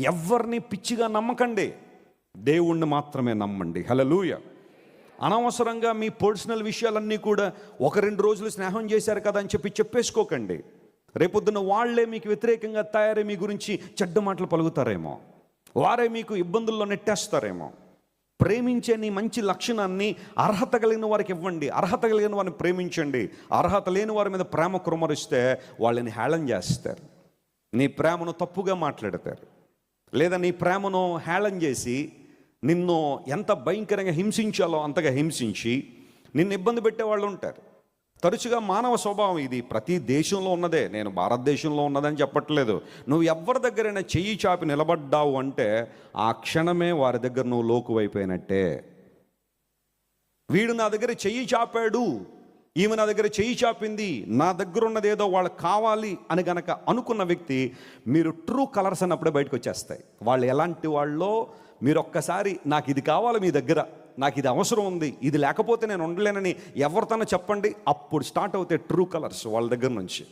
ఎవరిని పిచ్చిగా నమ్మకండి. దేవుణ్ణి మాత్రమే నమ్మండి. హలలుయ అనవసరంగా మీ పర్సనల్ విషయాలన్నీ కూడా ఒక రెండు రోజులు స్నేహం చేశారు కదా అని చెప్పి చెప్పేసుకోకండి. రేపొద్దున వాళ్ళే మీకు వ్యతిరేకంగా తయారై మీ గురించి చెడ్డ మాటలు పలుకుతారేమో. వారే మీకు ఇబ్బందుల్లో నెట్టేస్తారేమో. ప్రేమించే నీ మంచి లక్షణాన్ని అర్హత కలిగిన వారికి ఇవ్వండి. అర్హత కలిగిన వారిని ప్రేమించండి. అర్హత లేని వారి మీద ప్రేమ కురమరిస్తే వాళ్ళని హేళన చేస్తారు. నీ ప్రేమను తప్పుగా మాట్లాడతారు. లేదా నీ ప్రేమను హేళన చేసి నిన్ను ఎంత భయంకరంగా హింసించాలో అంతగా హింసించి నిన్ను ఇబ్బంది పెట్టే వాళ్ళు ఉంటారు. తరచుగా మానవ స్వభావం ఇది. ప్రతి దేశంలో ఉన్నదే. నేను భారతదేశంలో ఉన్నదని చెప్పట్లేదు. నువ్వు ఎవరి దగ్గరైనా చెయ్యి చాపి నిలబడ్డావు అంటే ఆ క్షణమే వారి దగ్గర నువ్వు లోకువైపోయినట్టే. వీడు నా దగ్గర చెయ్యి చాపాడు. ఈమె నా దగ్గర చెయ్యి చాపింది నా దగ్గర ఉన్నది ఏదో వాళ్ళకి కావాలి అని గనక అనుకున్న వ్యక్తి మీరు ట్రూ కలర్స్ అన్నప్పుడే బయటకు వచ్చేస్తాయి. వాళ్ళు ఎలాంటి వాళ్ళో మీరు ఒక్కసారి నాకు ఇది కావాలి మీ దగ్గర నాకు ఇది అవసరం ఉంది ఇది లేకపోతే నేను ఉండలేనని ఎవరితోనో చెప్పండి అప్పుడు స్టార్ట్ అవుతాయి ట్రూ కలర్స్ వాళ్ళ దగ్గర నుంచి.